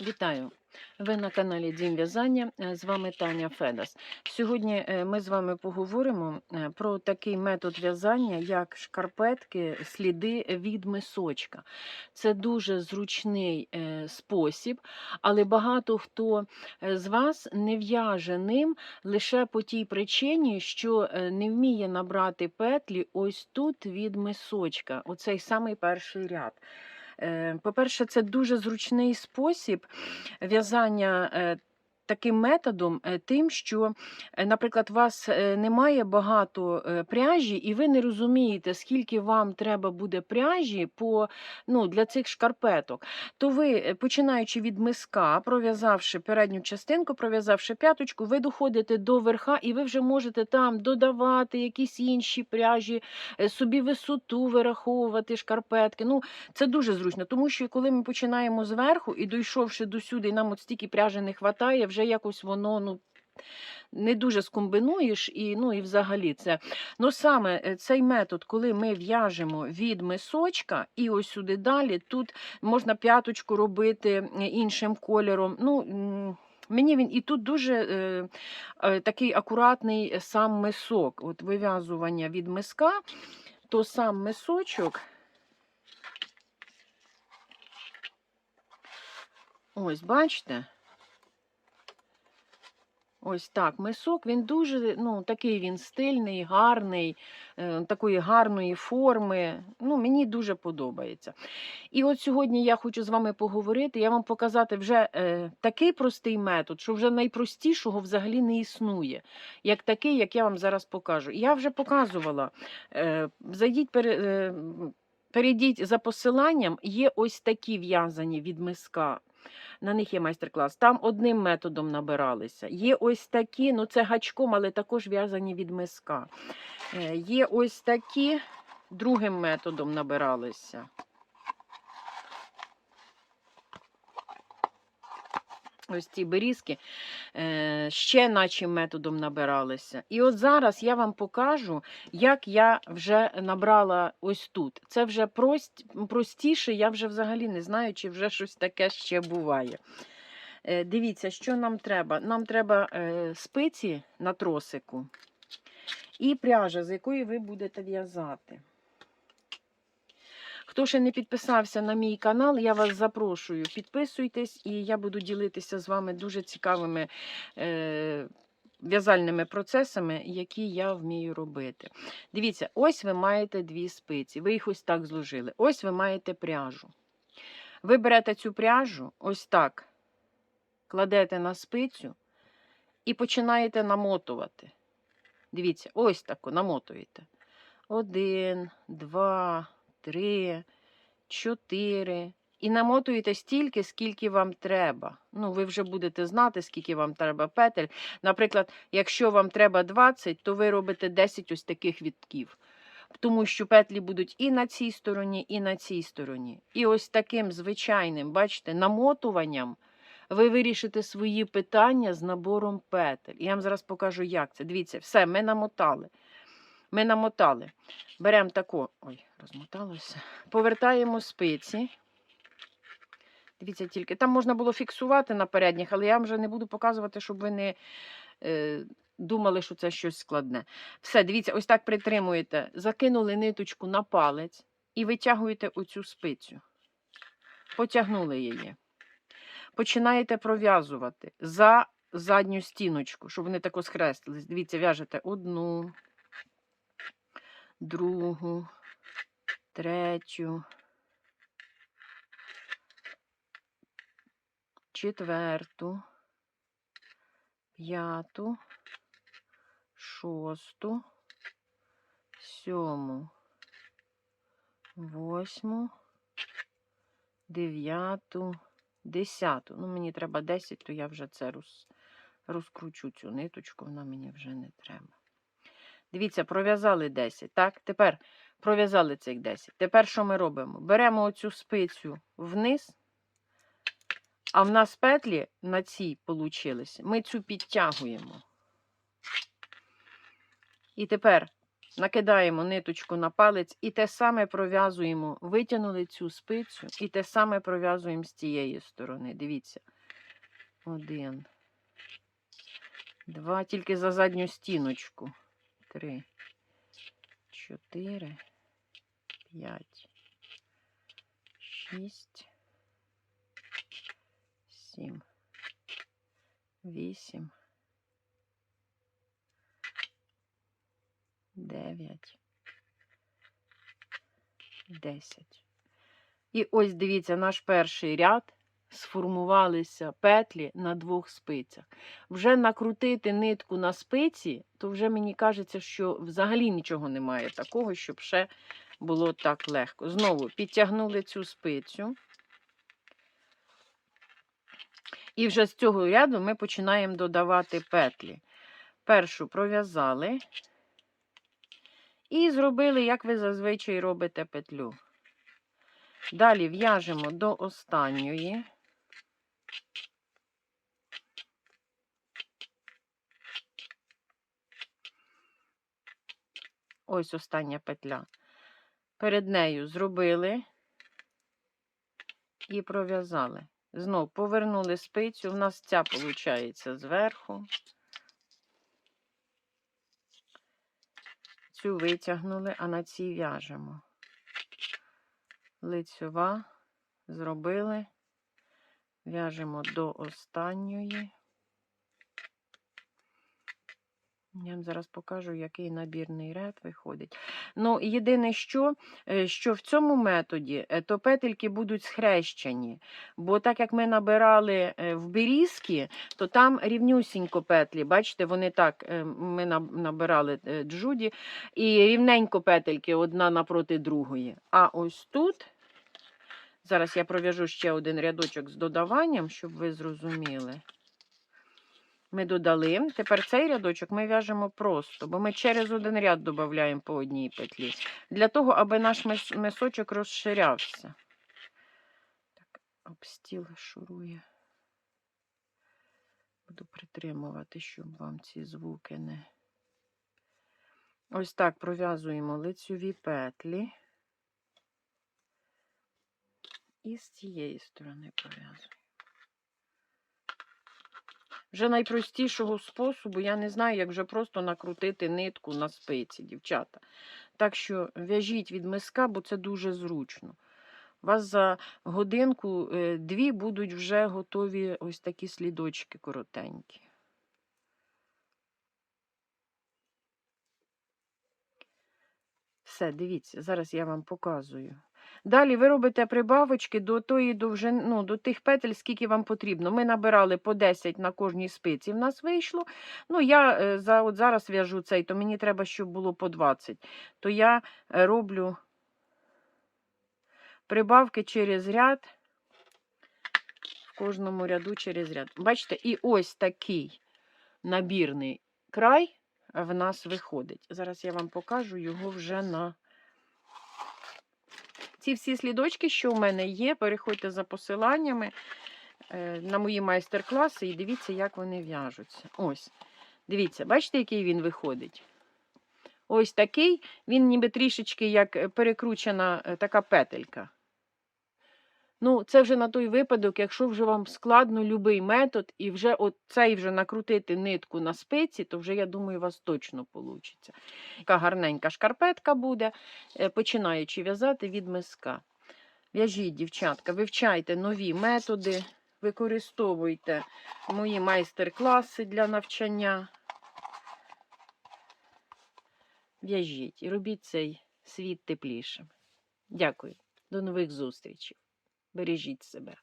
Вітаю! Ви на каналі Дім В'язання. Е, З вами Таня Федас. Сьогодні е, ми з вами поговоримо е, про такий метод в'язання, як шкарпетки, сліди від мисочка. Це дуже зручний спосіб, але багато хто з вас не в'яже ним лише по тій причині, що не вміє набрати петлі ось тут від мисочка, оцей самий перший ряд. Е, По-перше, це дуже зручний спосіб в'язання е, таким методом, е, тим, що, е, наприклад, у вас е, немає багато пряжі, і ви не розумієте, скільки вам треба буде пряжі по, ну, для цих шкарпеток, то ви, починаючи від миска, пров'язавши передню частинку, пров'язавши п'яточку, ви доходите до верха, і ви вже можете там додавати якісь інші пряжі, собі висоту вираховувати шкарпетки. Ну, це дуже зручно, тому що коли ми починаємо зверху і дійшовши до сюди, і нам от стільки пряжі не вистачає, вже якось воно ну, не дуже скомбинуєш, і, ну, і взагалі це. Ну, саме е, цей метод, коли ми в'яжемо від мисочка і ось сюди далі, тут можна п'яточку робити е, іншим кольором. Ну, Мені він і тут дуже е, е, такий акуратний е, сам мисок. От вив'язування від миска, то сам мисочок. Ось, бачите? Ось так, мисок, він дуже, ну, такий він стильний, гарний, е, такої гарної форми. Ну, мені дуже подобається. І от сьогодні я хочу з вами поговорити, я вам показати вже е, такий простий метод, що вже найпростішого взагалі не існує, як такий, як я вам зараз покажу. Я вже показувала. Е, зайдіть, пере, е, перейдіть за посиланням, є ось такі в'язані від миска. На них є майстер-клас. Там одним методом набиралися. Є ось такі, ну це гачком, але також в'язані від миска. Е, Є ось такі, другим методом набиралися. Ось ці берізки е, ще наче методом набиралися. І от зараз я вам покажу, як я вже набрала ось тут. Це вже простіше, я вже взагалі не знаю, чи вже щось таке ще буває. Е, дивіться, що нам треба. Нам треба е, спиці на тросику і пряжа, з якої ви будете в'язати. Хто ще не підписався на мій канал, я вас запрошую. Підписуйтесь, і я буду ділитися з вами дуже цікавими е, в'язальними процесами, які я вмію робити. Дивіться, ось ви маєте дві спиці. Ви їх ось так зложили. Ось ви маєте пряжу. Ви берете цю пряжу, ось так, кладете на спицю і починаєте намотувати. Дивіться, ось так намотуєте. Один, два, три, чотири. І намотуєте стільки, скільки вам треба. Ну, ви вже будете знати, скільки вам треба петель. Наприклад, якщо вам треба 20, то ви робите 10 ось таких вітків. Тому що петлі будуть і на цій стороні, і на цій стороні. І ось таким звичайним, бачите, намотуванням ви вирішите свої питання з набором петель. Я вам зараз покажу, як це. Дивіться, все, ми намотали. Ми намотали. Беремо тако. Ой, розмоталося. Повертаємо спиці. Дивіться тільки. Там можна було фіксувати на передніх, але я вже не буду показувати, щоб ви не е, думали, що це щось складне. Все, дивіться, ось так притримуєте. Закинули ниточку на палець і витягуєте оцю спицю. Потягнули її. Починаєте пров'язувати за задню стіночку, щоб вони тако схрестились. Дивіться, в'яжете одну, другу, третю, четверту, п'яту, шосту, сьому, восьму, дев'яту, десяту. Ну, мені треба 10, то я вже це роз, розкручу цю ниточку, вона мені вже не треба. Дивіться, пров'язали 10. Так, тепер пров'язали цих 10. Тепер що ми робимо? Беремо оцю спицю вниз, а в нас петлі на цій получилися. Ми цю підтягуємо. І тепер накидаємо ниточку на палець і те саме пров'язуємо. Витягнули цю спицю і те саме пров'язуємо з тієї сторони. Дивіться. Один. Два, тільки за задню стіночку. Три. Чотири. П'ять. Шість. Сім. Вісім. Дев'ять. Десять. І ось дивіться, наш перший ряд сформувалися петлі на двох спицях. Вже накрутити нитку на спиці, то вже мені кажеться, що взагалі нічого немає такого, щоб ще було так легко. Знову підтягнули цю спицю. І вже з цього ряду ми починаємо додавати петлі. Першу пров'язали і зробили, як ви зазвичай робите петлю. Далі в'яжемо до останньої. Ось остання петля. Перед нею зробили і пров'язали. Знов повернули спицю. У нас ця виходить зверху. Цю витягнули, а на цій в'яжемо. Лицьова зробили, в'яжемо до останньої. Я вам зараз покажу, який набірний ряд виходить. Ну, єдине, що, е, що в цьому методі, е, то петельки будуть схрещені. Бо так як ми набирали е, в берізки, то там рівнюсінько петлі. Бачите, вони так, ми набирали джуді, і рівненько петельки одна напроти другої. А ось тут, зараз я пров'яжу ще один рядочок з додаванням, щоб ви зрозуміли. Ми додали. Тепер цей рядочок ми в'яжемо просто, бо ми через один ряд додаємо по одній петлі. Для того, аби наш мис- мисочок розширявся. Так, об стіл шурує. Буду притримувати, щоб вам ці звуки не. Ось так пров'язуємо лицьові петлі. І з цієї сторони пров'язуємо. Вже найпростішого способу, я не знаю, як вже просто накрутити нитку на спиці, дівчата. Так що в'яжіть від миска, бо це дуже зручно. У вас за годинку е, будуть вже готові ось такі слідочки коротенькі. Все, дивіться, зараз я вам показую. Далі ви робите прибавочки до тої довжини, ну, до тих петель, скільки вам потрібно. Ми набирали по 10 на кожній спиці. В нас вийшло. Ну, я е, за, от зараз в'яжу цей, то мені треба, щоб було по 20. То я е, роблю прибавки через ряд, в кожному ряду через ряд. Бачите, і ось такий набірний край в нас виходить. Зараз я вам покажу його вже на. Ці всі слідочки, що в мене є, переходьте за посиланнями е, на мої майстер-класи і дивіться, як вони в'яжуться. Ось. Дивіться, бачите, який він виходить? Ось такий, він ніби трішечки як е, перекручена е, така петелька. Ну, це вже на той випадок, якщо вже вам складно будь-який метод, і вже от цей вже накрутити нитку на спиці, то вже, я думаю, у вас точно вийде. Така гарненька шкарпетка буде, е, починаючи в'язати від миска. В'яжіть, дівчатка, вивчайте нові методи, використовуйте мої майстер-класи для навчання. В'яжіть і робіть цей світ теплішим. Дякую. До нових зустрічей. Бережіть себе.